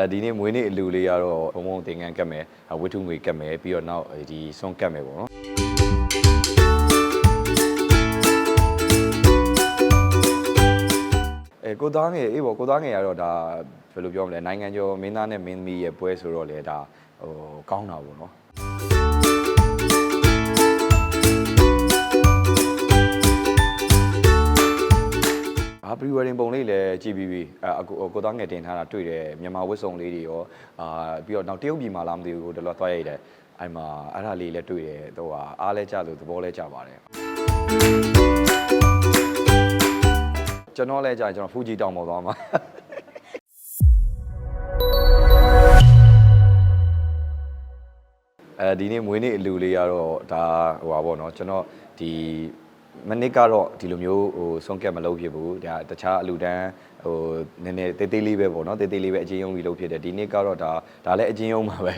အဲဒီနေ့မွေးနေ့အလူလေးကတော့ဘုံဘုံသင်္ကန်းကတ်မယ်ဝတ္ထုငွေကတ်မယ်ပြီးတော့နောက်ဒီဆွန်ကတ်မယ်ပေါ့နော်အဲကိုသားငယ်အေးပေါ့ကိုသားငယ်ကတော့ဒါဘယ်လိုပြောမလဲနိုင်ငံကျော်မင်းသားနဲ့မင်းသမီးရဲ့ပွဲဆိုတော့လေဒါဟိုကောင်းတာပေါ့နော် အာပရီဝယ်ရင်ပုံလေးလည်းကြည့်ပြီးပြီအအကိုကိုသားငယ်တင်ထားတာတွေ့တယ်မြန်မာဝတ်စုံလေးတွေရောအာပြီးတော့နောက်တရုတ်ပြည်မှာလားမသိဘူးတော်တော်သွားရိုက်တယ်အဲ့မှာအဲ့ဒါလေးလည်းတွေ့တယ်တော့ဟာအားလဲကြလို့သဘောလဲကြပါတယ်ကျွန်တော်လဲကြာရင်ကျွန်တော်ဖူဂျီတောင်ပေါ်သွားမှာအဲဒီနေ့မွေးနေ့အလူလေးကတော့ဒါဟိုပါပေါ့နော်ကျွန်တော်ဒီ မနစ်ကတော့ဒီလိုမျိုးဟိုဆုံးကက်မလုပ်ဖြစ်ဘူးဒါတခြားအလူတန်းဟိုနည်းနည်းတေးသေးလေးပဲပေါ့နော်တေးသေးလေးပဲအချင်းယုံပြီးလုပ်ဖြစ်တယ်ဒီနေ့ကတော့ဒါဒါလည်းအချင်းယုံပါပဲ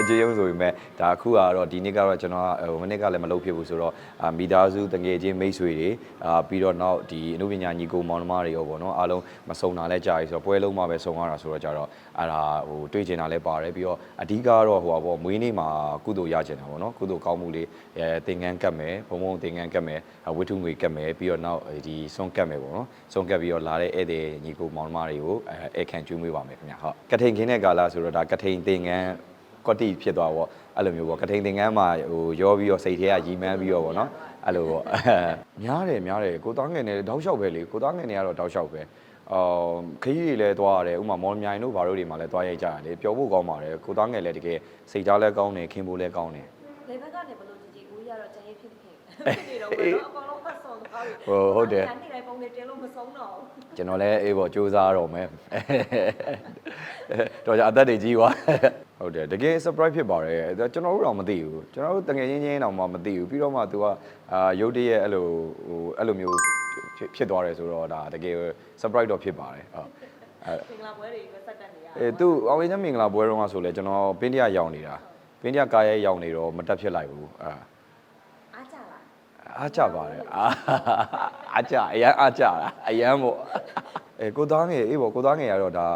အချင်းယုံဆိုပေမဲ့ဒါအခုကတော့ဒီနေ့ကတော့ကျွန်တော်ဟိုမနစ်ကလည်းမလုပ်ဖြစ်ဘူးဆိုတော့အာမိသားစုတငယ်ချင်းမိတ်ဆွေတွေအာပြီးတော့နောက်ဒီအမှုပညာညီကိုမောင်နှမတွေရောပေါ့နော်အားလုံးမစုံတာလဲကြာပြီဆိုတော့ပွဲလုံးမှာပဲစုံရတာဆိုတော့ကြတော့အဲ့ဒါဟိုတွေးကျင်တာလည်းပါတယ်ပြီးတော့အဓိကတော့ဟိုပါပေါ့မွေးနေ့မှာကုသိုလ်ရကျင်တာပေါ့နော်ကုသိုလ်ကောင်းမှုလေးအဲသင်္ကန်းကတ်မယ်ဘုံဘုံသင်္ကန်းကတ်မယ်ဝတ္ထုငွေကတ်မယ်ပြီးတော့နောက်ဒီဆွန်ကတ်မယ်ပေါ့နော်ဆွန်ကတ်ပြီးတော့လာတဲ့ဧည့်သည်ညီကိုမောင်နှမတွေကိုအဲအခန့်ကျွေးမွေးပါမယ်ခင်ဗျဟုတ်ကထိန်ခင်းတဲ့ကာလဆိုတော့ဒါကထိန်သင်္ကန်းကွက်တိဖြစ်သွားပေါ့အဲ့လိုမျိုးပေါ့ကထိန်သင်္ကန်းမှာဟိုရောပြီးတော့စိတ်ထဲကရီမန်းပြီးတော့ပေါ့နော်အဲ့လိုပေါ့များတယ်များတယ်ကိုသားငယ်နဲ့တောက်လျှောက်ပဲလေကိုသားငယ်နဲ့ကတော့တောက်လျှောက်ပဲအော်ခရီးတွေလည်းသွားရတယ်ဥမာမော်လမြိုင်တို့ဘာတို့တွေမှာလည်းသွားရိုက်ကြရတယ်ပျော်ဖို့ကောင်းပါတယ်ကိုသားငယ်လည်းတကယ်စိတ်ထားလည်းကောင်းတယ်ခင်ဖို့လည်းကောင်းတယ်လေဘက်ကနေဘလို့ကြည့်ကြည့်ကိုကြီးကတော့ကျန်ရည်ဖြစ်ဖြစ်ဖြစ်နေတော့ဘယ်တော့အကောင်လုံးဖတ်ဆောင်သွားပြီဟိုဟုတ်တယ် တန်နေတိုင်းပုံတွေတင်လို့မဆုံးတော့ဘူးကျွန်တော်လည်းအေးပေါ့စူးစမ်းတော့မယ်တော့ကြအသက်တွေကြီးသွားဟုတ်တယ်တကယ် surprise ဖြစ်ပါတယ်ဒါကျွန်တော်တို့တော့မသိဘူးကျွန်တော်တို့တငယ်ချင်းချင်းတော့မှမသိဘူးပြီးတော့မှ तू ကအာရုတ်တရက်အဲ့လိုဟိုအဲ့လိုမျိုးဖြစ်ဖြစ်သွားတယ်ဆိုတော့ဒါတကယ် surprise တော့ဖြစ်ပါတယ်ဟုတ်အဲပင်္ဂလာပွဲတွေကစက်တက်နေရအဲသူအောင်ရင်းမင်္ဂလာပွဲတုန်းကဆိုလဲကျွန်တော်ပင်းတရရောက်နေတာပင်းတရကားရဲရောက်နေတော့မတက်ဖြစ်လိုက်ဘူးအာအားကြလား အားကြပါတယ်အာအားကြအရန်အားကြတာအရန်ပေါ့အဲကိုသားငယ်အေးပေါ့ကိုသားငယ်ကတော့ဒါ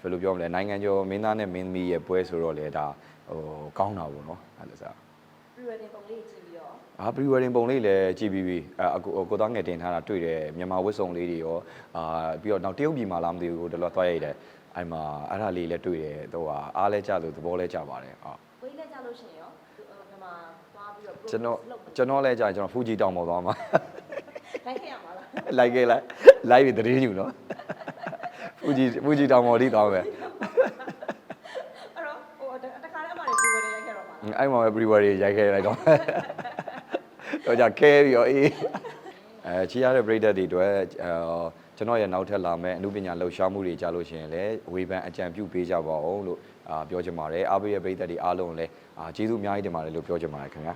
ဘယ်လိုပြောမလဲနိုင်ငံကျော်မင်းသားနဲ့မင်းသမီးရဲ့ပွဲဆိုတော့လေဒါဟိုကောင်းတာပေါ့နော်အဲ့လိုစားပြည့်ရတဲ့ပုံလေးကြည့်ပြီးတော့အာပရီဝယ်ရင်ပုံလေးလည်းကြည့်ပြီးပြီအကိုကိုသားငယ်တင်ထားတာတွေ့တယ်မြန်မာဝတ်စုံလေးတွေရောအာပြီးတော့နောက်တရုတ်ပြည်မှာလားမသိဘူးတော်တော်သွားရိုက်တယ်အဲ့မှာအဲ့ဒါလေးလည်းတွေ့တယ်တော့ဟာအားလဲကြလို့သဘောလဲကြပါတယ်ဟုတ်ကိုကြီးလည်းကြလို့ရှိရင်ရောဒီမှာသွားပြီးတော့ ကျွန်တော်ကျွန်တော်လဲကြာရင်ကျွန်တော်ဖူဂျီတောင်ပေါ်သွားမှာလိုက်ခဲ့ရမှာလားလိုက်ခဲ့လိုက်လိုက်ပြီးတရေညူနော်ဖူဂျီဖူဂျီတောင်ပေါ်ထိသွားမယ်အဲ့တော့ဟိုတခါတည်းအမှလည်းပြည့်ရတဲ့ရိုက်ခဲ့တော့မှာအဲ့မှာပဲ brewery ရိုက်ခဲ့လိုက်တော့တော့ကြာခဲပြီးတော့အေးအဲချီရတဲ့ပရိသတ်တွေအတွက်အဲ ကျွန်တော်ရဲ့နောက်ထပ်လာမဲ့အမှုပညာလှူရှားမှုတွေကြားလို့ရှိရင်လည်းဝေဖန်အကြံပြုပေးကြပါအောင်လို့အာပြောချင်ပါတယ်အားပေးရဲ့ပရိသတ်တွေအားလုံးလည်းအာကျေးဇူးအများကြီးတင်ပါတယ်လို့ပြောချင်ပါတယ်ခင်ဗျာ